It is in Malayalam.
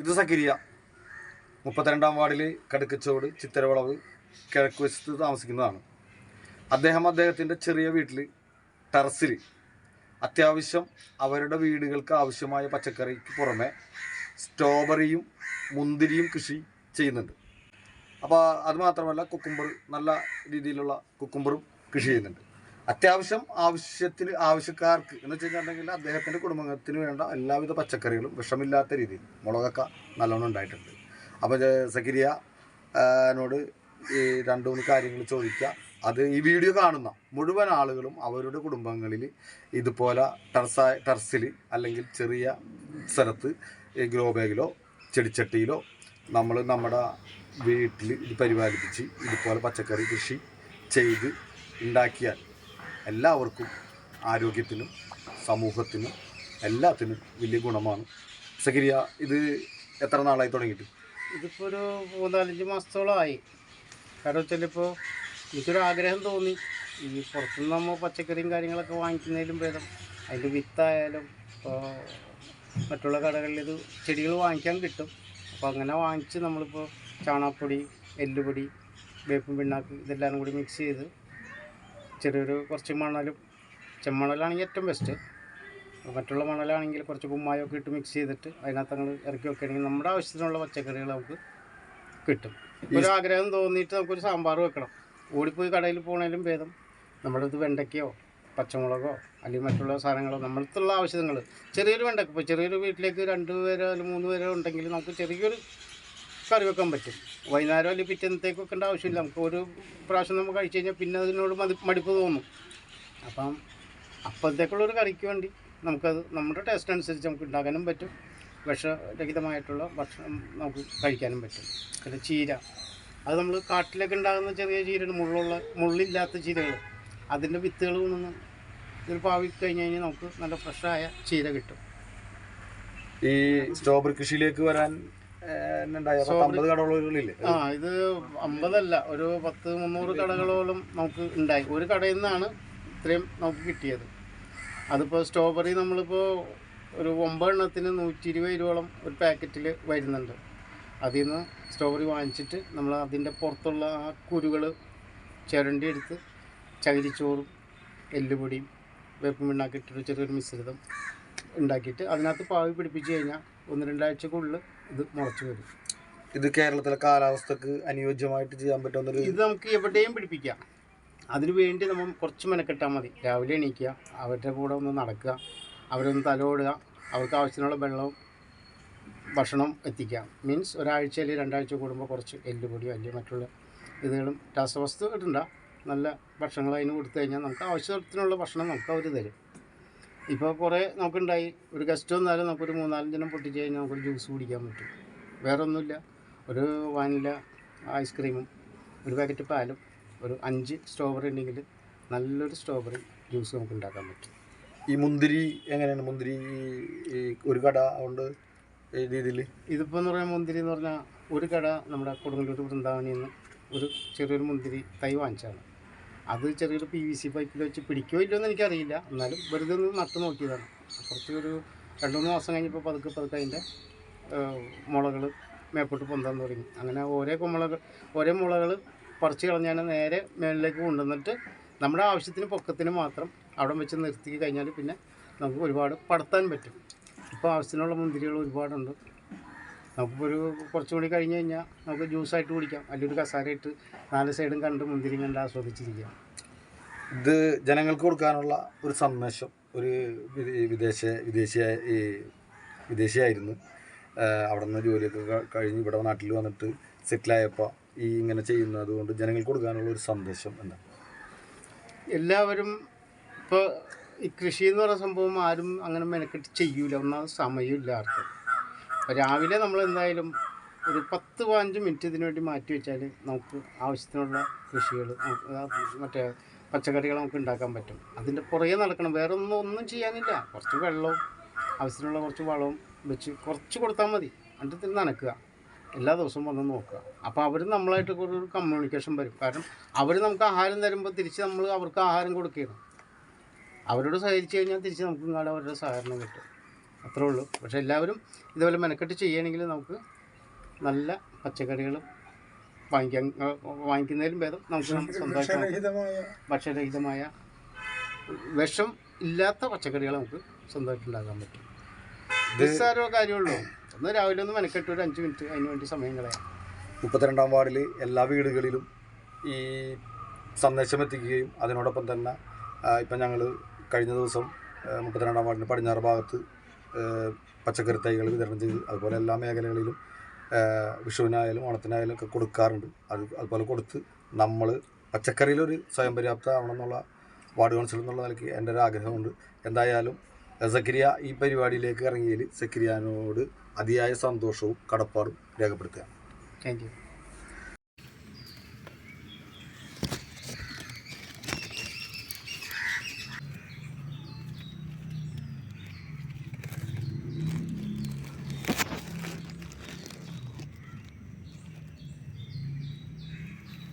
ഇത് സക്കിരിയ മുപ്പത്തിരണ്ടാം വാർഡിൽ കടുക്കച്ചോട് ചിത്തരവളവ് കിഴക്ക് വശത്ത് താമസിക്കുന്നതാണ്. അദ്ദേഹം അദ്ദേഹത്തിന്റെ ചെറിയ വീട്ടിൽ ടെറസിൽ അത്യാവശ്യം അവരുടെ വീടുകൾക്ക് ആവശ്യമായ പച്ചക്കറിക്ക് പുറമെ സ്ട്രോബെറിയും മുന്തിരിയും കൃഷി ചെയ്യുന്നുണ്ട്. അപ്പോൾ അതുമാത്രമല്ല കുക്കുംബർ നല്ല രീതിയിലുള്ള കുക്കുംബറും കൃഷി ചെയ്യുന്നുണ്ട്. അത്യാവശ്യം ആവശ്യത്തിന് ആവശ്യക്കാർക്ക് എന്ന് വെച്ചിട്ടുണ്ടെങ്കിൽ അദ്ദേഹത്തിന്റെ കുടുംബത്തിന് വേണ്ട എല്ലാവിധ പച്ചക്കറികളും വിഷമില്ലാത്ത രീതിയിൽ മുളകൊക്കെ നല്ലോണം ഉണ്ടായിട്ടുണ്ട്. അപ്പോൾ ഇത് സക്കിരിയ നോട് ഈ രണ്ട് മൂന്ന് കാര്യങ്ങൾ ചോദിക്കുക. അത് ഈ വീഡിയോ കാണുന്ന മുഴുവൻ ആളുകളും അവരുടെ കുടുംബങ്ങളിൽ ഇതുപോലെ ടെർസായ ടെർസിൽ അല്ലെങ്കിൽ ചെറിയ സ്ഥലത്ത് ഗ്രോ ബാഗിലോ ചെടിച്ചട്ടിയിലോ നമ്മൾ നമ്മുടെ വീട്ടിൽ ഇത് പരിപാലിപ്പിച്ച് ഇതുപോലെ പച്ചക്കറി കൃഷി ചെയ്ത് ഉണ്ടാക്കിയാൽ എല്ലാവർക്കും ആരോഗ്യത്തിനും സമൂഹത്തിനും എല്ലാത്തിനും വലിയ ഗുണമാണ്. സഖിരിയ ഇത് എത്ര നാളായി തുടങ്ങിയിട്ട്? ഇതിപ്പോൾ ഒരു മൂന്നാലഞ്ച് മാസത്തോളമായി കാരണം വെച്ചാൽ ഇപ്പോൾ എനിക്കൊരു ആഗ്രഹം തോന്നി. ഈ പുറത്തുനിന്ന് നമ്മൾ പച്ചക്കറിയും കാര്യങ്ങളൊക്കെ വാങ്ങിക്കുന്നതിലും ഭേദം. അതിന്റെ വിത്തായാലും ഇപ്പോൾ മറ്റുള്ള കടകളിൽ ഇത് ചെടികൾ വാങ്ങിക്കാൻ കിട്ടും. അപ്പോൾ അങ്ങനെ വാങ്ങിച്ച് നമ്മളിപ്പോൾ ചാണകപ്പൊടി എല്ലുപൊടി വേപ്പും പിണ്ണാക്ക് ഇതെല്ലാം കൂടി മിക്സ് ചെയ്ത് ചെറിയൊരു കുറച്ച് മണലും ചെമ്മണലാണെങ്കിൽ ഏറ്റവും ബെസ്റ്റ് മറ്റുള്ള മണലാണെങ്കിൽ കുറച്ച് കുമ്മായൊക്കെ ഇട്ട് മിക്സ് ചെയ്തിട്ട് അതിനകത്ത് അങ്ങ് ഇറക്കി വെക്കുകയാണെങ്കിൽ നമ്മുടെ ആവശ്യത്തിനുള്ള പച്ചക്കറികൾ നമുക്ക് കിട്ടും. ഒരു ആഗ്രഹം തോന്നിയിട്ട് നമുക്കൊരു സാമ്പാർ വെക്കണം. ഓടിപ്പോയി കടയിൽ പോകണേലും ഭേദം. നമ്മുടെ അടുത്ത് വെണ്ടയ്ക്കയോ പച്ചമുളകോ അല്ലെങ്കിൽ മറ്റുള്ള സാധനങ്ങളോ നമ്മളടുത്തുള്ള ആവശ്യങ്ങൾ ചെറിയൊരു വെണ്ടയ്ക്ക ഇപ്പോൾ ചെറിയൊരു വീട്ടിലേക്ക് രണ്ട് പേരോ അല്ലെങ്കിൽ മൂന്ന് പേരോ ഉണ്ടെങ്കിൽ നമുക്ക് ചെറിയൊരു കറി വെക്കാൻ പറ്റും. വൈകുന്നേരം അല്ലെങ്കിൽ പിറ്റേന്നത്തേക്ക് വെക്കേണ്ട ആവശ്യമില്ല. നമുക്ക് ഒരു പ്രാവശ്യം നമ്മൾ കഴിച്ചു കഴിഞ്ഞാൽ പിന്നെ അതിനോട് മതി മടുപ്പ് തോന്നും. അപ്പം അപ്പോഴത്തേക്കുള്ളൊരു കറിക്ക് വേണ്ടി നമുക്കത് നമ്മുടെ ടേസ്റ്റ് അനുസരിച്ച് നമുക്ക് ഉണ്ടാക്കാനും പറ്റും. വിഷരഹിതമായിട്ടുള്ള ഭക്ഷണം നമുക്ക് കഴിക്കാനും പറ്റും. പിന്നെ ചീര. അത് നമ്മൾ കാട്ടിലൊക്കെ ഉണ്ടാകുന്ന ചെറിയ ചീരയാണ്. മുള്ളുള്ള മുള്ളില്ലാത്ത ചീരകൾ അതിന്റെ വിത്തുകൾ നിന്ന് ഇതിൽ പാവി കഴിഞ്ഞ് കഴിഞ്ഞാൽ നമുക്ക് നല്ല ഫ്രഷായ ചീര കിട്ടും. ഈ സ്ട്രോബെറി കൃഷിയിലേക്ക് വരാൻ ആ ഇത് അമ്പതല്ല ഒരു പത്ത് മുന്നൂറ് കടകളോളം നമുക്ക് ഉണ്ടായി. ഒരു കടയിൽ നിന്നാണ് ഇത്രയും നമുക്ക് കിട്ടിയത്. അതിപ്പോൾ സ്ട്രോബെറി നമ്മളിപ്പോൾ ഒരു ഒമ്പതെണ്ണത്തിന് നൂറ്റി ഇരുപത് രൂപയോളം ഒരു പാക്കറ്റിൽ വരുന്നുണ്ട്. അതിൽ നിന്ന് സ്ട്രോബെറി വാങ്ങിച്ചിട്ട് നമ്മൾ അതിന്റെ പുറത്തുള്ള ആ കുരുകൾ ചിരണ്ടി എടുത്ത് ചകിരിച്ചോറും എല്ലുപൊടിയും വേപ്പും പിണ്ണാക്കിട്ടൊരു ചെറിയൊരു മിശ്രിതം ഉണ്ടാക്കിയിട്ട് അതിനകത്ത് പാവി പിടിപ്പിച്ച് കഴിഞ്ഞാൽ ഒന്ന് രണ്ടാഴ്ചക്കുള്ളിൽ ഇത് മുളച്ചു വരും. ഇത് കേരളത്തിലെ കാലാവസ്ഥക്ക് അനുയോജ്യമായിട്ട് ചെയ്യാൻ പറ്റുന്ന ഇത് നമുക്ക് എവിടെയും പിടിപ്പിക്കാം. അതിനു വേണ്ടി നമ്മൾ കുറച്ച് മെനക്കെട്ടാൽ മതി. രാവിലെ എണീക്കുക അവരുടെ കൂടെ ഒന്ന് നടക്കുക അവരൊന്ന് തലോടുക അവർക്ക് ആവശ്യത്തിനുള്ള വെള്ളവും ഭക്ഷണം എത്തിക്കാം. മീൻസ് ഒരാഴ്ച അല്ലെങ്കിൽ രണ്ടാഴ്ച കൂടുമ്പോൾ കുറച്ച് എല്ലുപൊടിയോ അല്ലെങ്കിൽ മറ്റുള്ള ഇതുകളും രാസവസ്തു കിട്ടണ്ട നല്ല ഭക്ഷണങ്ങൾ അതിന് കൊടുത്തു കഴിഞ്ഞാൽ നമുക്ക് ആവശ്യത്തിനുള്ള ഭക്ഷണം നമുക്ക് അവർ തരും. ഇപ്പോൾ കുറേ നമുക്കുണ്ടായി. ഒരു ഗസ്റ്റ് വന്നാലും നമുക്കൊരു മൂന്നാലഞ്ചെണ്ണം പൊട്ടിച്ച് കഴിഞ്ഞാൽ നമുക്കൊരു ജ്യൂസ് കുടിക്കാൻ പറ്റും. വേറെ ഒന്നുമില്ല ഒരു വാനില ഐസ്ക്രീമും ഒരു പാക്കറ്റ് പാലും ഒരു അഞ്ച് സ്ട്രോബെറി ഉണ്ടെങ്കിൽ നല്ലൊരു സ്ട്രോബെറി ജ്യൂസ് നമുക്ക് ഉണ്ടാക്കാൻ പറ്റും. ഈ മുന്തിരി എങ്ങനെയാണ്? മുന്തിരി ഒരു കട ഉണ്ട് രീതിയിൽ ഇതിപ്പോൾ എന്ന് പറയുന്ന മുന്തിരി എന്ന് പറഞ്ഞാൽ ഒരു കട നമ്മുടെ കൊടുങ്ങല്ലൂർ വൃന്ദാവനിൽ നിന്ന് ഒരു ചെറിയൊരു മുന്തിരി തൈ വാങ്ങിച്ചതാണ്. അത് ചെറിയൊരു പി വി സി പൈപ്പിൽ വെച്ച് പിടിക്കുകയോ ഇല്ലയോ എന്ന് എനിക്കറിയില്ല. എന്നാലും വെറുതെ ഒന്ന് നട്ട് നോക്കിയതാണ്. കുറച്ചൊരു രണ്ട് മൂന്ന് മാസം കഴിഞ്ഞപ്പോൾ പതുക്കെ പതുക്കെ അതിന്റെ മുളകൾ മേപ്പോട്ട് പൊന്താൻ തുടങ്ങി. അങ്ങനെ ഓരോ കുമ്പളകൾ ഓരോ മുളകൾ പറിച്ച് കളഞ്ഞാൽ നേരെ മേളിലേക്ക് കൊണ്ടുവന്നിട്ട് നമ്മുടെ ആവശ്യത്തിന് പൊക്കത്തിന് മാത്രം അവിടെ വെച്ച് നിർത്തി കഴിഞ്ഞാൽ പിന്നെ നമുക്ക് ഒരുപാട് പടത്താൻ പറ്റും. ഇപ്പോൾ ആവശ്യത്തിനുള്ള മുന്തിരികൾ ഒരുപാടുണ്ട്. നമുക്കിപ്പോൾ ഒരു കുറച്ചു കൂടി കഴിഞ്ഞ് കഴിഞ്ഞാൽ നമുക്ക് ജ്യൂസായിട്ട് കുടിക്കാം. അല്ലെങ്കിൽ ഒരു കസാര ഇട്ട് നാല് സൈഡും കണ്ട് മുന്തിരി കണ്ട് ആസ്വദിച്ചിരിക്കാം. ഇത് ജനങ്ങൾക്ക് കൊടുക്കാനുള്ള ഒരു സന്ദേശം. ഒരു വിദേ- വിദേശ വിദേശിയായ ഈ വിദേശിയായിരുന്നു. അവിടെ നിന്ന് ജോലിയൊക്കെ കഴിഞ്ഞ് ഇവിടെ നാട്ടിൽ വന്നിട്ട് സെറ്റിലായപ്പോൾ ഈ ഇങ്ങനെ ചെയ്യുന്നത് കൊണ്ട് ജനങ്ങൾക്ക് കൊടുക്കാനുള്ള ഒരു സന്ദേശം എന്താ? എല്ലാവരും ഇപ്പോൾ ഈ കൃഷി എന്ന് പറയുന്ന സംഭവം ആരും അങ്ങനെ മെനക്കെട്ട് ചെയ്യൂല. ഒന്നാമത് സമയമില്ല ആർക്കും. അപ്പോൾ രാവിലെ നമ്മൾ എന്തായാലും ഒരു പത്ത് പതിനഞ്ച് മിനിറ്റ് ഇതിനു വേണ്ടി മാറ്റി വെച്ചാൽ നമുക്ക് ആവശ്യത്തിനുള്ള കൃഷികൾ മറ്റേ പച്ചക്കറികൾ നമുക്ക് ഉണ്ടാക്കാൻ പറ്റും. അതിന്റെ പുറകെ നടക്കണം. വേറെ ഒന്നും ഒന്നും ചെയ്യാനില്ല. കുറച്ച് വെള്ളവും ആവശ്യത്തിനുള്ള കുറച്ച് വളവും വെച്ച് കുറച്ച് കൊടുത്താൽ മതി. എന്നിട്ട് നനക്കുക. എല്ലാ ദിവസവും വന്ന് നോക്കുക. അപ്പോൾ അവർ നമ്മളായിട്ട് ഒരു കമ്മ്യൂണിക്കേഷൻ വരും. കാരണം അവർ നമുക്ക് ആഹാരം തരുമ്പോൾ തിരിച്ച് നമ്മൾ അവർക്ക് ആഹാരം കൊടുക്കുകയാണ്. അവരോട് സഹകരിച്ച് കഴിഞ്ഞാൽ തിരിച്ച് നമുക്ക് ഇങ്ങോട്ട് അവരുടെ സഹകരണം കിട്ടും. അത്രേ ഉള്ളൂ. പക്ഷേ എല്ലാവരും ഇതുപോലെ മെനക്കെട്ട് ചെയ്യുകയാണെങ്കിൽ നമുക്ക് നല്ല പച്ചക്കറികളും വാങ്ങിക്കാൻ വാങ്ങിക്കുന്നതിലും ഭേദം നമുക്ക് സ്വന്തമായിട്ട് ഭക്ഷ്യരഹിതമായ വിഷം ഇല്ലാത്ത പച്ചക്കറികൾ നമുക്ക് സ്വന്തമായിട്ട് ഉണ്ടാക്കാൻ പറ്റും. നിസ്സാരോ കാര്യമുള്ളൂ ഒന്ന് രാവിലെ ഒന്ന് മെനക്കെട്ട് ഒരു അഞ്ച് മിനിറ്റ് അതിന് വേണ്ടി സമയം കളയാം. മുപ്പത്തിരണ്ടാം വാർഡിൽ എല്ലാ വീടുകളിലും ഈ സന്ദേശം എത്തിക്കുകയും അതിനോടൊപ്പം തന്നെ ഇപ്പം ഞങ്ങൾ കഴിഞ്ഞ ദിവസം ആ, മുപ്പത്തിരണ്ടാം വാർഡിന്റെ പടിഞ്ഞാറ് ഭാഗത്ത് പച്ചക്കറി തൈകൾ വിതരണം ചെയ്ത് അതുപോലെ എല്ലാ മേഖലകളിലും വിഷുവിനായാലും ഓണത്തിനായാലും ഒക്കെ കൊടുക്കാറുണ്ട്. അത് അതുപോലെ കൊടുത്ത് നമ്മൾ പച്ചക്കറിയിലൊരു സ്വയം പര്യാപ്ത ആവണമെന്നുള്ള വാർഡ് കൗൺസിൽ എന്നുള്ള നിലയ്ക്ക് എന്റെ ഒരു ആഗ്രഹമുണ്ട്. എന്തായാലും സക്രിയ ഈ പരിപാടിയിലേക്ക് ഇറങ്ങിയതിൽ സക്രിയാനോട് അതിയായ സന്തോഷവും കടപ്പാടും രേഖപ്പെടുത്തുകയാണ്. Thank you.